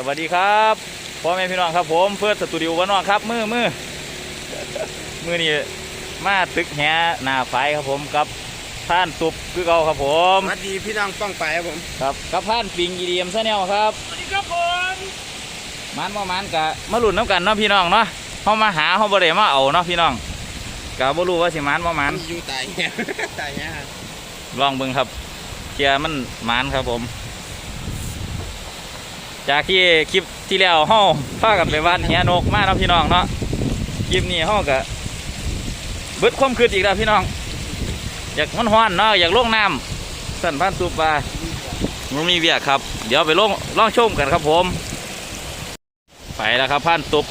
สวัสดีครับพ่อแม่พี่น้องครับผมเพื่อสตูดิโอวันนอกครับมือมือมือนี่มาตึกแหหน้าไฟครับผมกับท่านตุบคือเก่าครับผมสวัสดีพี่น้องป้องไปครับผมครับกับท่านปิงอีดีเอ็มซะแนวครับสวัสดีครับผมมันบ่มันกะมาหลุนน้ำกันเนาะพี่น้องเนาะเขามาหาเขาบ่ได้มาเอาเนาะพี่น้องกะบ่รู้ว่าสิมันบ่มันยุงตายเงี้ยตายเงี้ยลองเบิ่งครับเกียร์มันมันครับผม จากที่คลิปที่แล้วเฮาพากันไปบ้านเฮียนกมาเนาะพี่น้องเนาะคลิปนี้เฮาก็เบิดความคืดอีกแล้วพี่น้อง อยากมันฮ้อนเนาะอยากลงน้ำสั่นพันตุปลามันมีเวียครับ เดี๋ยวไปลงล่องชมกันครับผม ไปแล้วครับพันตุบ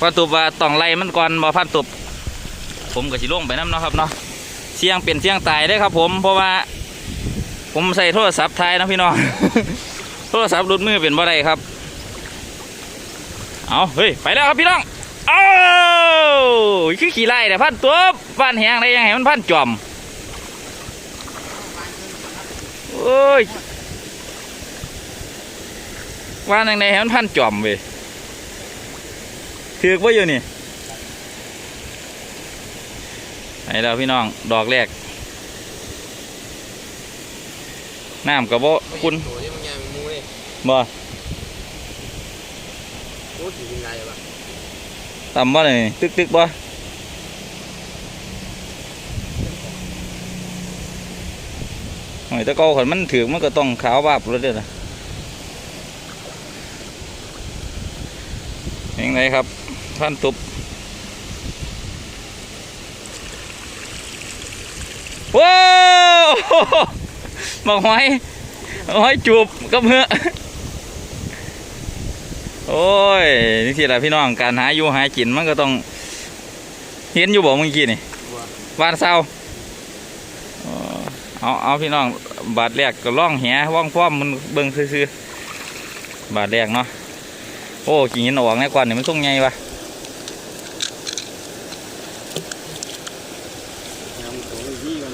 พันตุบว่าต้องไล่มันก่อนบ่พันตุบผมก็สิลงไปน้ำเนาะครับเนาะเสียงเป็นเสียงตายได้ครับผมเพราะว่า ผมใส่โทรศัพท์ไทยนะพี่น้อง โทรศัพท์รุดมือเป็นบ่ได้ครับ เอาเฮ้ย ไปแล้วครับพี่น้อง เอ้าคือขี่ไล่แต่พันตัวบ้านแหงได้ยังไงมันพันจอมโอ้ยว่านยังไงมันพันจอมเว้ยถือกว่าอยู่นี่ให้เราพี่น้อง ดอกแรก น้ำกับโบคุณตัวนี้มันยังมูเลยบ่โอ้ถือยังไงวะต่ำบ่เลยตึกตึกบ่หอยตะเกาขันมันถือมันก็ต้องขาวบาบเลยเด้อล่ะยังไงครับท่านตุบว้าว มาหอยหอยจูบกับเหือโอ้ยนี่สิละพี่น้องการหาอยู่หากินมันก็ต้อง เห็นอยู่บอกเมื่อกี้นี่วานเศร้าเอาเอาพี่น้องบาทแรกก็ล่องแหว่องฟ้อมมันเบิ่งซื่อๆบาทแรกเนาะโอ้กิ่งหินออกแน่กว่านี่มันส่งไงวะ ยังตัวนี้กัน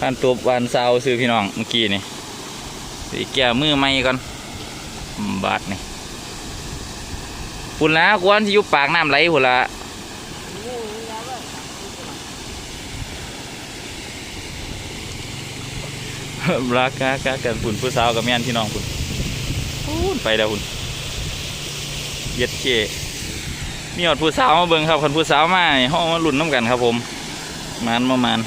ท่านตัววานเศร้าซื้อพี่น้องเมื่อกี้นี่สีแก้มือไม่ก่อนบาทนี่พุ่นละกวนที่ยู่ปากน้ำไหลพุ่นละรักกากกันพุ่นผู้สาวกับแม่นพี่น้องพุ่นพุ่นไปแล้วพุ่นเย็ดเคมีหอดผู้สาวมาเบิ่งครับคนผู้สาวมาห้องมาหลุนน้ำกันครับผมมานมามาน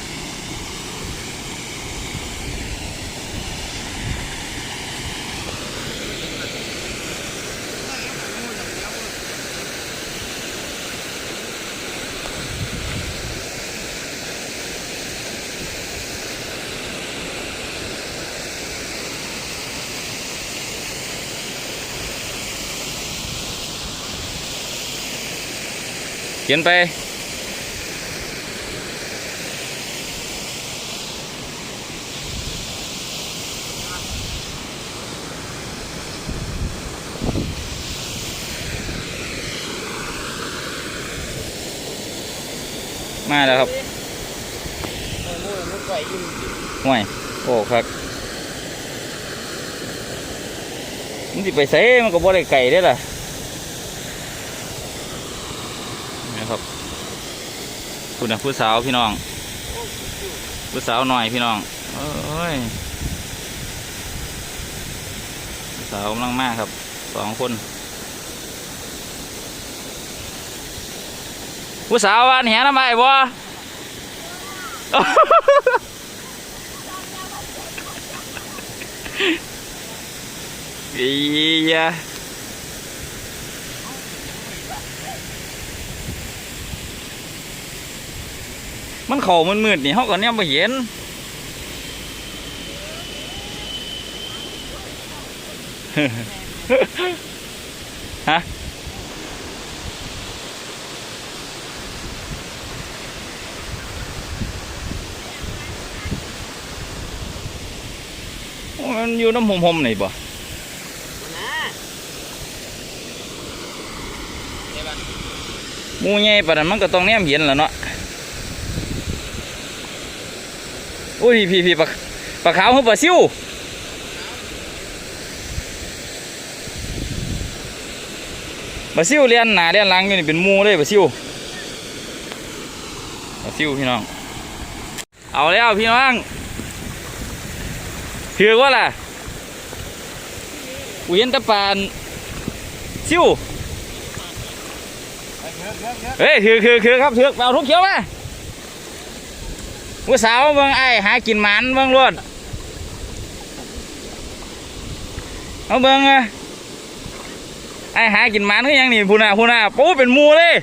เขียนไป มาแล้วครับโอ้โหมันไก่ยุ่งห่วยโอ้ครับมันสิไปใส่มันก็บ่ได้ไก่ได้ล่ะนะครับ คุณนะผู้สาวพี่น้อง ผู้สาวหน่อยพี่น้องเอ้ยผู้สาวกำลังมากครับสองคนผู้สาววานแหน้ำใบบ่อียะ มันเขามันมืดนี่เขาก็เนี่ยมาเห็นฮะโอ้มันอยู่น้ำหอมๆนี่บ่นะเดี๋ยวบ้านหมูใหญ่ปานนั้นมันก็ต้องแนมเห็นแหล้วเนาะ อุ้ยพี่พี่ปะปลาขาวคือปลาซิวปลาซิวเลียนหนาเลียนลังอยู่นี่เป็นมูเลยปลาซิวปลาซิวพี่น้อง เอาแล้วพี่น้องถือว่าล่ะกูเห็นตะปานซิวเฮ้ยถือถือถือครับถือเอาทุกเขียวมา ผู้สาวเบิ่งไอ้ายหากินหมันเบิ่งรวดเอาเบิ่งไอ้ายหากินหมันคือยังนี่พูน่ะพูน่ะปูเป็นมูเลย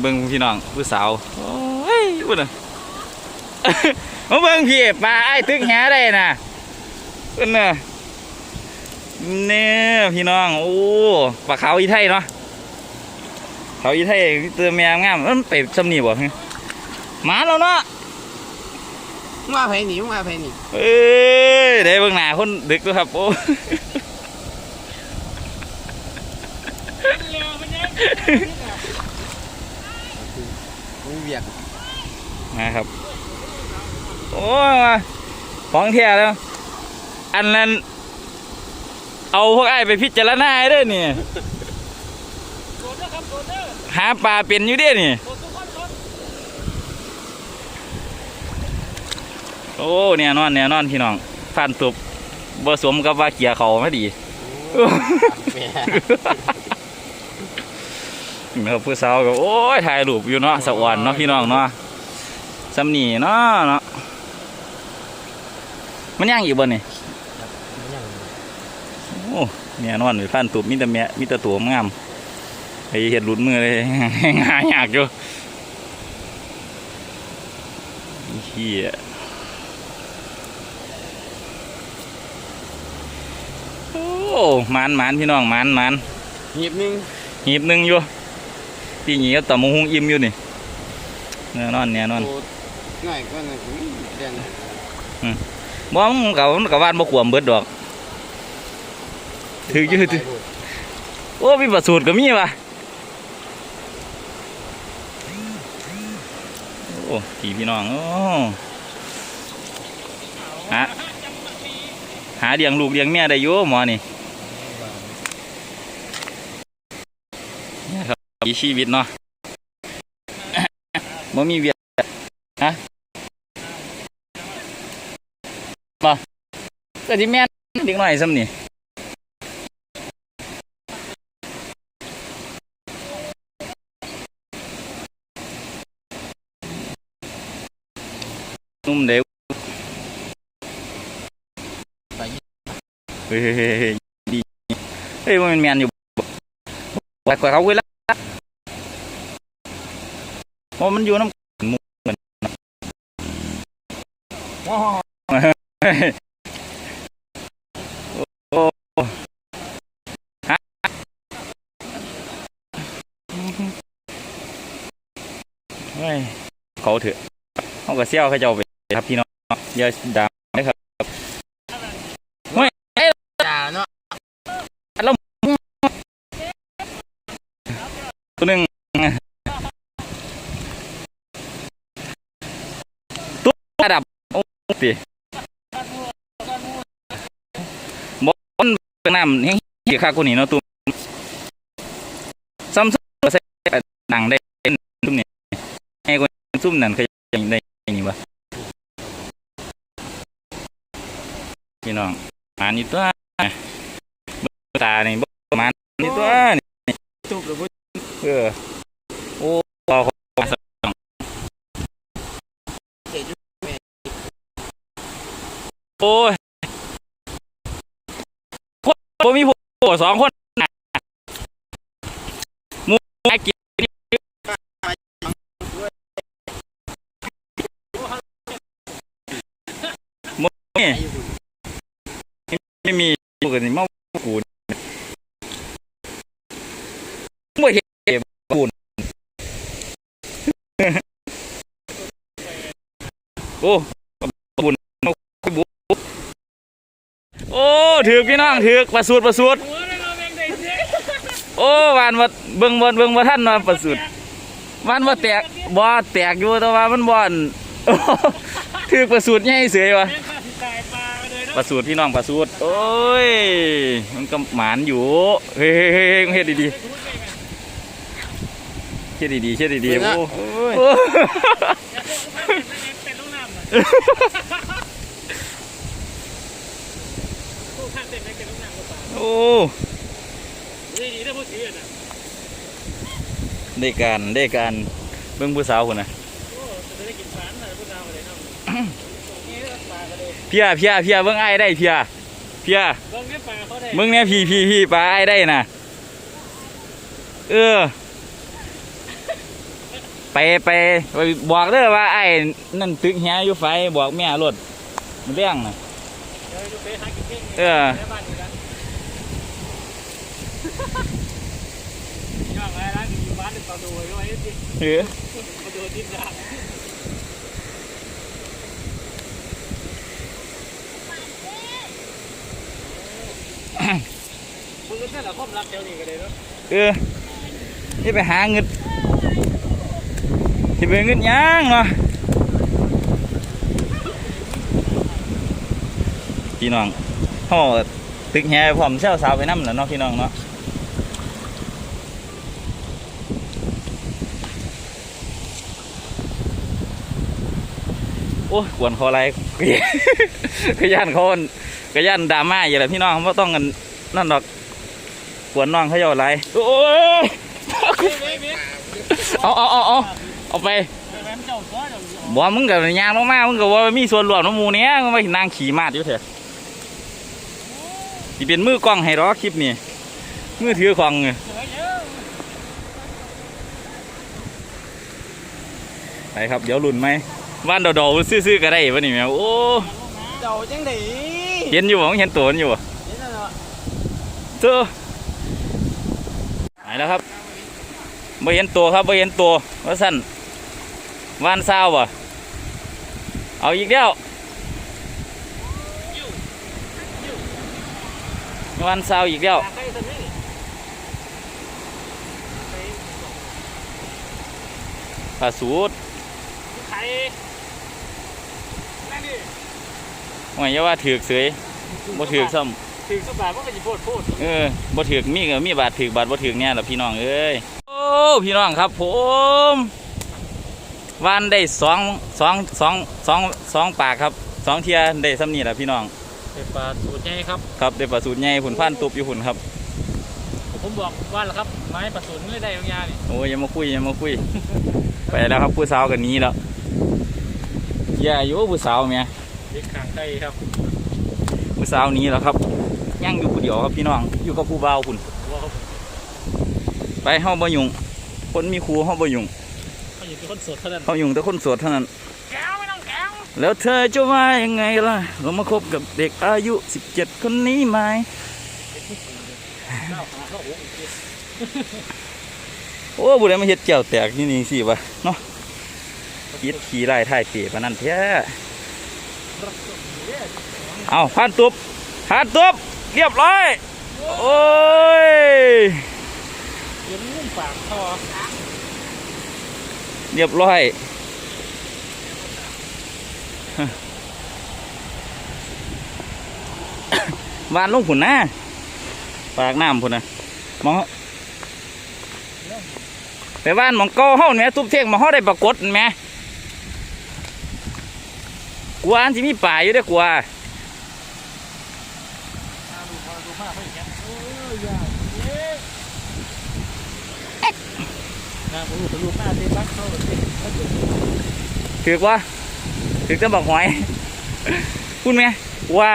เบิ่งพี่น้องผู้สาวโอ้ยพูน่ะมาเบิ่งพี่ปลาไอ้ตึกแหได้น่ะเพิ่นน่ะเนี่ยพี่น้องโอ้ปลาขาวอีไทยเนาะ ขาวอีไทยเติมแมงงามมันไปสำนีบ่ฮะหมาแล้วเนาะมึงมาไผหนีมึงมาไผหนีเอ้ยได้เบิ่งหน้าคนดึกด้วยครับโอ้มึงเวียกนะครับ โอ้ยมาของเทียแล้ว อันนั้น เอาพวกไอ้ายไปพิจารณาให้เด้อนี่ หาปลาเป็นอยู่เด้อนี่ โอ้เนี่ยนอนเนี่ยนอนพี่น้องฟันตุบบ่สมกับว่าเกียร์เขาไม่ดีแม่นะครับผู้สาวก็โอ้ยถ่ายรูปอยู่เนาะสะอ่อนเนาะพี่น้องเนาะสำนีเนาะเนาะมันย่างอีกบ่นี่โอ้เนี่ยนอนไปฟันตุบมีแต่แม่มีแต่ตัวงาม ไอ้เห็ดหลุดมือเลยงายากอยู่เฮียโอ้หมันหมันพี่น้องหมันหมันหีบหนึงหีบหนึ่งอยู่ปีนี้ก็ต่อมงหุงอิ่มอยู่นี่แน่นอนแน่นอนโง่ายก็นั่นอืมเรียนบ่มันกับมันกับวานบ่ขวมเบิดดอกถืออยู่ถือโอ้มีประสูตรก็มีว่ะ อ้พี่พี่น้อง โอ้หาหาเลี้ยงลูกเลี้ยงเมียได้อยู่หมอนี่นี่ครับมีชีวิตเนาะบ่มีเวียดฮะบ่ก็สิแม่นเด็กน้อยซ้ำนี่ เฮ้ยดีเฮ้ยมันแม่นอยู่บ่กว่าเขาเวลาเพราะมันอยู่น้ำมูเหมือนว้าวโอ้ฮะเขาเถอะเขาก็เซี่ยวเขาเจ้าไปครับพี่น้องอย่าด่านะครับ จ่าเนาะ ตัวหนึ่งตัวระดับโอ้ปีบ อลเป็นน้ำแห้งเกี่ยข้าคนนี้เนาะตัวซัมซุงใส่หนังได้ซุ่มนี่ให้คนซุ่มนั่นเขายังได้นี่วะพี่น้องมานี่ตัวเบิ่งตานี่บ่มานี่ตัวนี่จุกหรือบ่เออโอ้เอาของสักโอ้ย คนบ่มีผู้สองคนนะมูไอกินมูนี่ไม่มีปกติมากูนบ่เห็นกูนโอ้บุญมาบุโอ้ ถือพี่น้องถือประสูตรประสูตรโอ้วานว่าเบิ่งบ่เบิ่งบ่ทันว่าประสูตรมันบ่แตกบ่แตกอยู่แต่ว่ามันบ่อนคือประสูตรใหญ่เสยวะแม่งข้ายปลาเลยเนาะประสูตรพี่น้องประสูตรโอ้ยมันก็หมานอยู่เฮ้ยเฮ้ยเฮ้ยเฮ็ดดีๆเฮ็ดดีๆเฮ็ดดีๆโอ้โอ้เป็นลูกน้ำอะผู้ข้าเต็มเป็นลูกน้ำก็ปลาโอ้ดีดีได้พูดถืออะได้การได้การเบิ่งผู้สาวคนน่ะโอ้จะได้กินฟานเลยพูดเอาเลยเนาะนี่ปลาก็เลยเพียเพียเพียเบิ่งไอ้ายได้เพียเพียเบิ่งแม่ปลาเขาได้มึงเนี่ยพี่พี่พี่ปลาไอ้ายได้น่ะเออไปไปไปบอกเด้อว่าไอ้นั่นตึกแหอยู่ไฟบอกแม่รถมันเรื่องน่ะ เดี๋ยวดูไปหากินเก่งเออในบ้านนี่กันย่างไรร้านอยู่บ้านเป็นปลาดูไว้ที่เออปลาดูที่ร้านมึงก็แค่ละความรักเดียวนี่กันเลยเนาะเออที่ไปหาเงินที่ไปเงินหยังเนาะ พี่น้องเขาบอกว่าตึกแหพร้อมเช่าสาวไปน้ำแล้วเนาะพี่น้องเนาะโอ้ยกวนคออะไรกระย่านเขาอั่นกระย่านดราม่าอยู่แหละพี่น้องเพราะต้องกันนั่นดอกกวนน้องเขาเยาอะไรโอ้ยเอาเอาเอาเอาเอาไปแม่เจ้าก็เดี๋ยวบอกมึงกับยางลงมามึงกับว่ามีส่วนรวมน้ำหมูเนี้ยมึงไปนางขี่มาดอยู่เถอะ ที่เป็นมือกล้องให้รอคลิปนี่มือถือของไงเสือเยอะไปครับเดี๋ยวลุ่นไหมว่านดอๆซื่อๆก็ได้วะนี่แมวโอ้เจ้าจังได๋เห็นอยู่บ่มึงเห็นตัวมันอยู่บ่เห็นแล้วเนาะเจอหายแล้วครับไม่เห็นตัวครับไม่เห็นตัวว่าสั้นวานซาวบ่เอาอีกแล้ว วานซาวอีกแล้วใครสันนี่ปลาสูดใครนั่นดิหมายว่าถือกเสยบ่ถือกซ้ถึงสบายว่าก็จะพูดพูดำเออบ่ถือกมีก็มีบาดถือกบาดบ่ถือกเนี่ยล่ะพี่น้องเอ้ยโอ้พี่น้องครับผมวานได้สองสองสองสองสองปากครับสองเทียได้ซ้ำนี่แหละพี่น้อง เป็นปลาสูตรใหญ่ครับครับได้ปลาสูตรใหญ่ผุนพันตุบอยู่ผุนครับ ผมบอกว่าแล้วครับไม้ปลาสูตรไม่ได้ยาวๆนี่โอ้ยอยังมาคุยอยังมาคุย ไปแล้วครับผู้สาวกันนี้แล้วอย่าอยู่ผู้สาวเมียเด็กขางไก่ครับผู้สาวหนี้แล้วครับยังอยู่ผู้เดียวครับพี่น้องอยู่กับผู้บ่าวคุณว้าวไปเฮาบ่ยุ่งคนมีครูเฮาบ่ยุ่งเขาอยู่เป็นคนสดเท่านั้นเฮายุ่งแต่คนโสดเท่านั้นแก้วไม่ต้อง แล้วเธอจะว่ายังไงล่ะ เรามาคบกับเด็กอายุ 17 คนนี้ไหมโอ้บุได้มาเฮ็ดแก้วแตกนี่นี่สิวะเนาะคิดขี่ไล่ท่ายเตะปานนั้นแท้เอาพันตุบพันตุบเรียบร้อย โอ้ยเดี๋ยวมันงุ่มปากคอเรียบร้อย วานลงผุนนะปากน้ำผุนนะหมองไปบ้านหมองเก้าเฮาเนี่ยทุบเท่งหมองเฮาได้ปรากฏแหมกลัวอันที่มีป่าอยู่เด้อกลัวดูมาดูมาเขาอย่างเงี้ยโอ้ยยากเอ๊ะนะผมรู้ผมรู้หน้าเต้นบ้านเขาแบบนี้ถือกว่า ถึงจะบอกหอยพูดไหมว่า